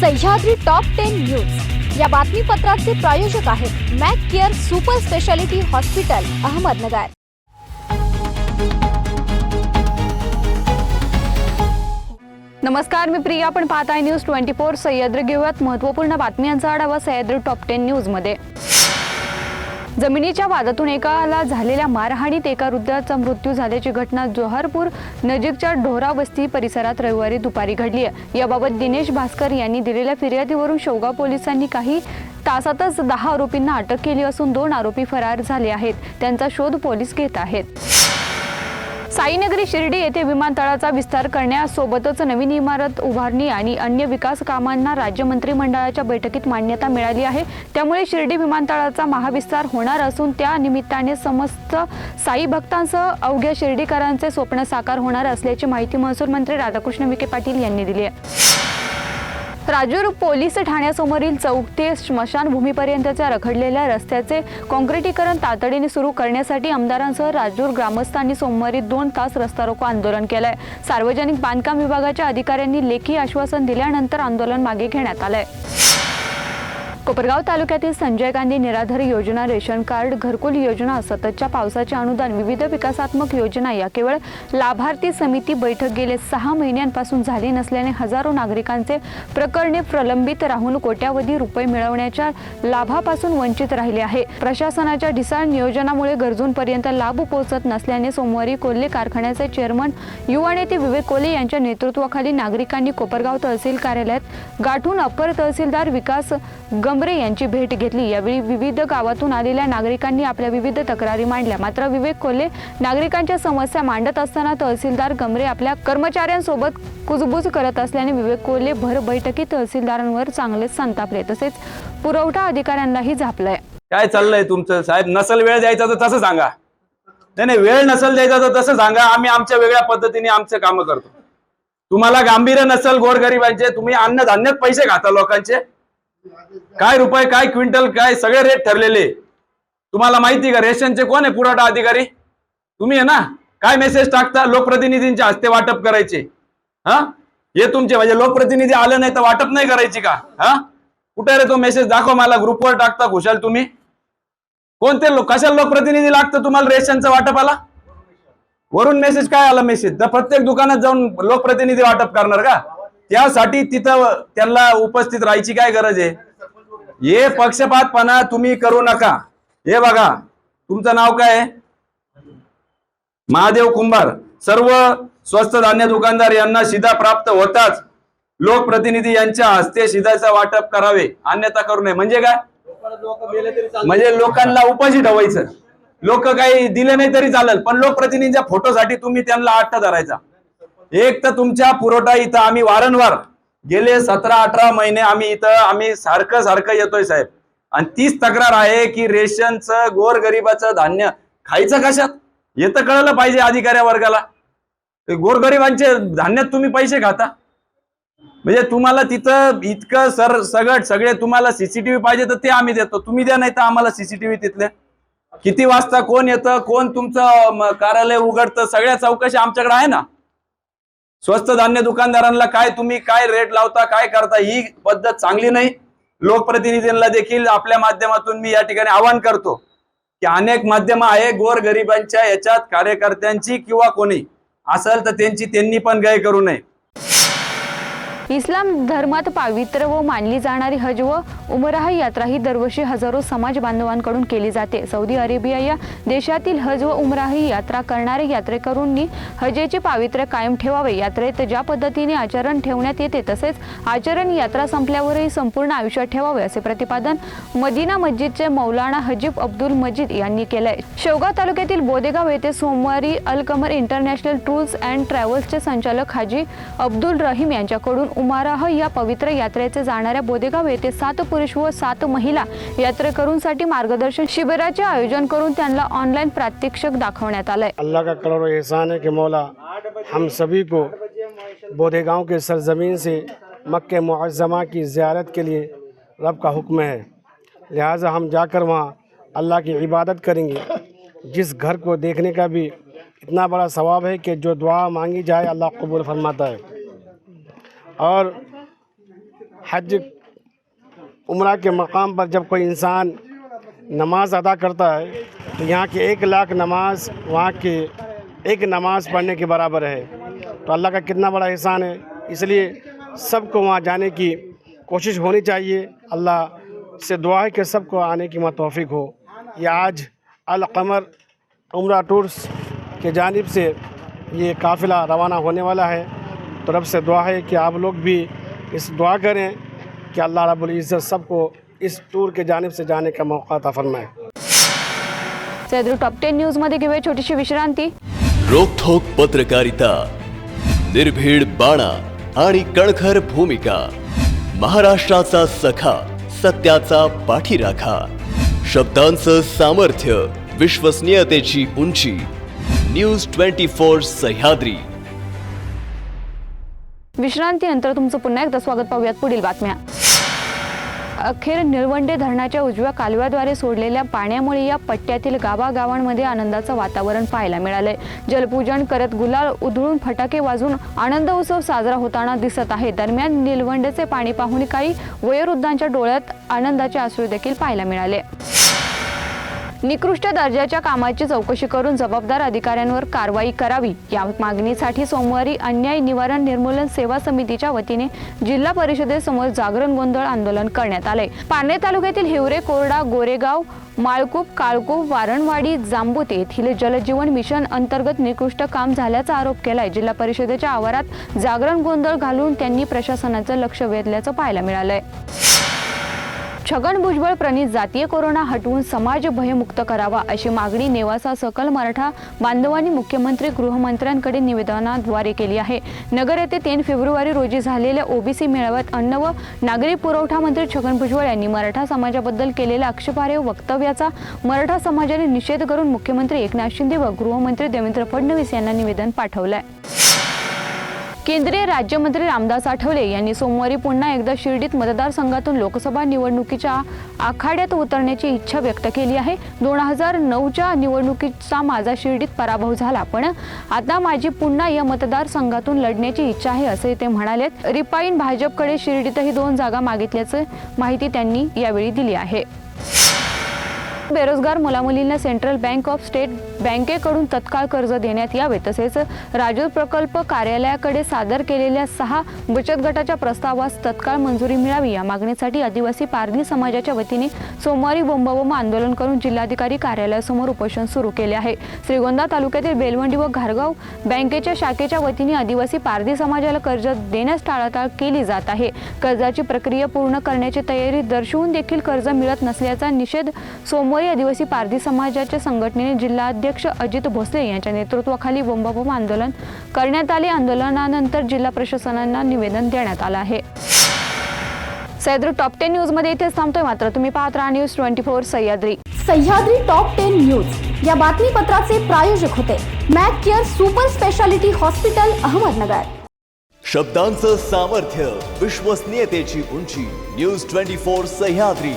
Sahyadri top ten news या बातमीपत्राचे प्रायोजक आहेत Mac care super speciality hospital Ahmednagar. नमस्कार मी प्रिया. आपण पाहताय आहे न्यूज ट्वेंटी फोर सह्याद्री घेऊयात महत्त्वपूर्ण बातम्यांचा आढावा सह्याद्री टॉप टेन न्यूजमध्ये जमिनीच्या वादातून एकाला झालेल्या मारहाणीत एका वृद्धाचा मृत्यू झाल्याची घटना जोहारपूर नजीकच्या ढोरा वस्ती परिसरात रविवारी दुपारी घडली आहे. याबाबत दिनेश भास्कर यांनी दिलेल्या फिर्यादीवरून शेवगाव पोलिसांनी काही तासातच दहा आरोपींना अटक केली असून दोन आरोपी फरार झाले आहेत. त्यांचा शोध पोलीस घेत आहेत. साईनगरी शिर्डी येथे विमानतळाचा विस्तार करण्यासोबतच नवीन इमारत उभारणी आणि अन्य विकास कामांना राज्य मंत्रिमंडळाच्या बैठकीत मान्यता मिळाली आहे. त्यामुळे शिर्डी विमानतळाचा महाविस्तार होणार असून त्या निमित्ताने समस्त साई भक्तांसह अवघ्या शिर्डीकरांचे स्वप्न साकार होणार असल्याची माहिती महसूल मंत्री राधाकृष्ण विखे पाटील यांनी दिली आहे. राजूर पोलीस ठाण्यासमोरील चौक ते स्मशानभूमीपर्यंतच्या रखडलेल्या रस्त्याचे काँक्रिटीकरण तातडीने सुरू करण्यासाठी आमदारांसह राजूर ग्रामस्थांनी सोमवारी दोन तास रस्ता रोको आंदोलन केलंय. सार्वजनिक बांधकाम विभागाच्या अधिकाऱ्यांनी लेखी आश्वासन दिल्यानंतर आंदोलन मागे घेण्यात आलंय. कोपरगाव तालुक्यातील संजय गांधी निराधार योजना रेशन कार्ड घरकुल योजना सततच्या पावसाचे अनुदान विविध विकासात्मक योजना या केवळ लाभार्थी समिती बैठक गेले सहा महिन्यांपासून झाली नसल्याने हजारो नागरिकांचे प्रकरणे प्रलंबित राहून कोट्यावधी रुपये मिळवण्याच्या लाभापासून वंचित राहिले आहे. प्रशासनाच्या ढिसाळ नियोजनामुळे गरजूंपर्यंत लाभ पोहोचत नसल्याने सोमवारी कोल्हे कारखान्याचे चेअरमन युवा नेते विवेक कोल्हे यांच्या नेतृत्वाखाली नागरिकांनी कोपरगाव तहसील कार्यालयात गाठून अपर तहसीलदार विकास गम गमरे यांची भेट घेतली. यावेळी विविध गावातून आलेल्या नागरिकांनी आपल्या विविध तक्रारी मांडल्या. मात्र विवेक कोल्हे नागरिकांच्या समस्या मांडत असताना तहसीलदार गमरे आपल्या कर्मचाऱ्यांसोबत कुजबूज करत असल्याने विवेक कोल्हे भर बैठकीत तहसीलदारांवर चांगलेच संतापले. तसेच पुरवठा अधिकाऱ्यांनाही झापलंय. काय चाललंय तुमचं? साहेब नसल वेळ द्यायचा तर तसं सांगा. नाही नाही वेळ नसल द्यायचा तर तसं सांगा. आम्ही आमच्या वेगळ्या पद्धतीने आमचे कामं करतो. तुम्हाला गांभीर्य नसल गोरगरिबांचे तुम्ही अन्नधान्यात पैसे खाता लोकांचे. काय रुपये काय क्विंटल काय सगळे रेट ठरलेले? तुम्हाला माहिती का रेशनचे कोण आहे पुरवठा अधिकारी? तुम्ही आहे ना काय मेसेज टाकता? लोकप्रतिनिधींच्या हस्ते वाटप करायचे. हा? हे तुमचे म्हणजे लोकप्रतिनिधी आले नाही तर वाटप नाही करायची का? हा? कुठे रे तो मेसेज दाखव मला ग्रुपवर टाकता खुशाल तुम्ही. कोणते लोक कशाला लोकप्रतिनिधी लागतं तुम्हाला रेशनचं वाटपाला? वरून मेसेज काय आला मेसेज तर प्रत्येक दुकानात जाऊन लोकप्रतिनिधी वाटप करणार का? त्यासाठी तिथं त्यांना उपस्थित राहायची काय गरज आहे? हे पक्षपातपणा तुम्ही करू नका. हे बघा तुमचं नाव काय आहे? महादेव कुंभार. सर्व स्वस्त धान्य दुकानदार यांना शिधा प्राप्त होताच. लोकप्रतिनिधी यांच्या हस्ते शिधाचं वाटप करावे. अन्यथा करू नये. म्हणजे काय? म्हणजे लोकांना उपाशी ठेवायचं. लोक काही दिले नाही तरी चालेल पण लोकप्रतिनिधीच्या फोटोसाठी तुम्ही त्यांना आठ धरायचा. एक तर तुमच्या पुरवठा इथं आम्ही वारंवार गेले सतरा अठरा महिने आम्ही इथं आम्ही सारखं सारखं येतोय साहेब. आणि तीच तक्रार आहे की रेशनचं गोरगरिबाचं धान्य खायचं कशात? हे तर कळलं पाहिजे अधिकाऱ्या वर्गाला. गोरगरिबांचे धान्यात तुम्ही पैसे खाता. म्हणजे तुम्हाला तिथं इतकं सर सगळं सगळे तुम्हाला सीसीटीव्ही पाहिजे तर ते आम्ही देतो. तुम्ही द्या नाही तर आम्हाला सीसीटीव्ही तिथले. किती वाजता कोण येतं कोण तुमचं कार्यालय उघडतं सगळ्या चौकशी आमच्याकडे आहे ना? स्वस्त धान्य दुकानदारांना काय तुम्ही काय रेट लावता काय करता ही पद्धत चांगली नाही. लोकप्रतिनिधींना देखील आपल्या माध्यमातून मी या ठिकाणी आवाहन करतो की अनेक माध्यम आहे गोर गरिबांच्या याच्यात कार्यकर्त्यांची किंवा कोणी. असेल तर त्यांची त्यांनी पण गय करू नये. इस्लाम धर्मात पावित्र व मानली जाणारी हज व उमराह यात्रा ही दरवर्षी हजारो समाज बांधवांकडून केली जाते. सौदी अरेबिया या देशातील हज व उमराह यात्रा करणारे यात्रेकरूंनी हजेचे पावित्र्य कायम ठेवावे. यात्रेत ज्या पद्धतीने आचरण ठेवण्यात येते तसेच आचरण यात्रा संपल्यावरही संपूर्ण आयुष्यात ठेवावे असे प्रतिपादन मदिना मस्जिदचे मौलाना हजीब अब्दुल मजीद यांनी केलंय. शेवगाव तालुक्यातील बोदेगाव येथे सोमवारी Al Qamar international tours and ट्रॅव्हल्सचे संचालक हाजी अब्दुल रहीम यांच्याकडून उमाराह या पवित्र यात्रेचे जाणाऱ्या बोदेगाव येथे सात पुरुष व सात महिला यात्रेकरूंसाठी मार्गदर्शन शिबिराचे आयोजन करून त्यांना ऑनलाईन प्रात्यक्षिक दाखवण्यात आलंय. अल्लाह का करोड़ों एहसान है कि मौला हम सभी को बोधेगांव के सरजमीन से मक्के मुआजमा की ज़ियारत के लिए रब का हुक्म है। लिहाजा हम जाकर वहाँ अल्लाह की इबादत करेंगे। जिस घर को देखने का भी इतना बड़ा सवाब है कि जो दुआ मांगी जाए अल्लाह कबूल फरमाता है। और हज उम्र के मकाम पर जब कोई इंसान नमाज़ अदा करता है तो यहाँ की एक लाख नमाज़ वहाँ के एक नमाज़ पढ़ने के बराबर है। तो अल्लाह का कितना बड़ा एहसान है। इसलिए सबको वहाँ जाने की कोशिश होनी चाहिए। अल्लाह से दुआ है कि सबको आने की मत तौफीक हो। ये आज अल कमर उम्र टूर्स के जानिब से ये काफ़िला रवाना होने वाला है। तो रब से दुआ है कि आप लोग भी इस दुआ करें कि अल्लाह रब्बुल इज़्ज़त सबको इस टूर के जानिब से जाने का मौका अता फरमाए। सैद्रू टॉप टेन न्यूजमध्ये घेऊया छोटीशी विश्रांती. रोखोक पत्रकारिता निर्भीड बाणा आणि कणखर भूमिका महाराष्ट्राचा सखा सत्याचा पाठीराखा शब्दांचं सामर्थ्य विश्वसनीयतेची उंची न्यूज ट्वेंटी फोर सह्याद्री. विश्रांतीनंतर तुमचं पुन्हा एकदा स्वागत पाहूयात पुढील बातम्या. अखेर निळवंडे धरणाच्या उजव्या कालव्याद्वारे सोडलेल्या पाण्यामुळे या पट्ट्यातील गावागावांमध्ये आनंदाचं वातावरण पाहायला मिळालंय. जलपूजन करत गुलाल उधळून फटाके वाजून आनंद उत्सव साजरा होताना दिसत आहे. दरम्यान निलवंडेचे पाणी पाहून काही वयोवृद्धांच्या डोळ्यात आनंदाचे अश्रू देखील पाहायला मिळाले. निकृष्ट दर्जाच्या कामाची चौकशी करून जबाबदार अधिकाऱ्यांवर कारवाई करावी. या मागणीसाठी सोमवारी अन्याय निवारण निर्मूलन सेवा समितीच्या वतीने जिल्हा परिषदेसमोर जागरण गोंधळ आंदोलन करण्यात आले. पारनेर तालुक्यातील हिवरे कोरडा गोरेगाव माळकूप काळकूप वारणवाडी जांबुते येथील जलजीवन मिशन अंतर्गत निकृष्ट काम झाल्याचा आरोप केलाय. जिल्हा परिषदेच्या आवारात जागरण गोंधळ घालून त्यांनी प्रशासनाचं लक्ष वेधल्याचं पाहायला मिळालंय. छगन भुजबळ प्रणित जातीय कोरोना हटवून समाज भयमुक्त करावा अशी मागणी नेवासा सकल मराठा बांधवांनी मुख्यमंत्री गृहमंत्र्यांकडे निवेदनाद्वारे केली आहे. नगर येथे तीन फेब्रुवारी रोजी झालेल्या ओबीसी मेळाव्यात अन्न व नागरी पुरवठा मंत्री छगन भुजबळ यांनी मराठा समाजाबद्दल केलेल्या आक्षेपार्ह वक्तव्याचा मराठा समाजाने निषेध करून मुख्यमंत्री एकनाथ शिंदे व गृहमंत्री देवेंद्र फडणवीस यांना निवेदन पाठवलंय. केंद्रीय राज्यमंत्री रामदास आठवले यांनी सोमवारी पुन्हा एकदा शिर्डीत मतदारसंघातून लोकसभा निवडणुकीच्या आखाड्यात उतरण्याची इच्छा व्यक्त केली आहे. दोन हजार नऊच्या निवडणुकीचा माझा शिर्डीत पराभव झाला पण आता माझी पुन्हा या मतदारसंघातून लढण्याची इच्छा आहे असे ते म्हणाले रिपाईन भाजपकडे शिर्डीतही दोन जागा मागितल्याचं माहिती त्यांनी यावेळी दिली आहे. बेरोजगार मुलामुलींना सेंट्रल बँक ऑफ स्टेट बँकेकडून तत्काळ कर्ज देण्यात यावे तसेच राजूर प्रकल्प कार्यालयाकडे सादर केलेल्या सहा बचत गटाच्या प्रस्तावास तत्काळ मंजुरी मिळावी या मागणीसाठी आदिवासी पारधी समाजाच्या वतीने सोमवारी बोंबाबोंब आंदोलन करून जिल्हाधिकारी कार्यालयासमोर उपोषण सुरू केले आहे. श्रीगोंदा तालुक्यातील बेलवंडी व घारगाव बँकेच्या शाखेच्या वतीने आदिवासी पारधी समाजाला कर्ज देण्यास टाळाटाळ केली जात आहे. कर्जाची प्रक्रिया पूर्ण करण्याची तयारी दर्शवून देखील कर्ज मिळत नसल्याचा निषेध सोमवारी आदिवासी पारधी समाजाच्या संघटनेने जिल्हाध्यक्ष अजित भोसले यांच्या नेतृत्वाखाली बोंबाबोंब आंदोलन करण्यात आले. आंदोलनानंतर जिल्हा प्रशासनांना निवेदन देण्यात आलं आहे. सह्याद्री टॉप टेन न्यूजमध्ये इथेच थांबतोय. मात्र तुम्ही पाहत राहा news twenty four Sahyadri. Sahyadri top ten news. या बातमीपत्राचे प्रायोजक होते Mac care super speciality hospital Ahmednagar. शब्दांचं सामर्थ्य विश्वसनीयतेची उंची. News twenty four Sahyadri.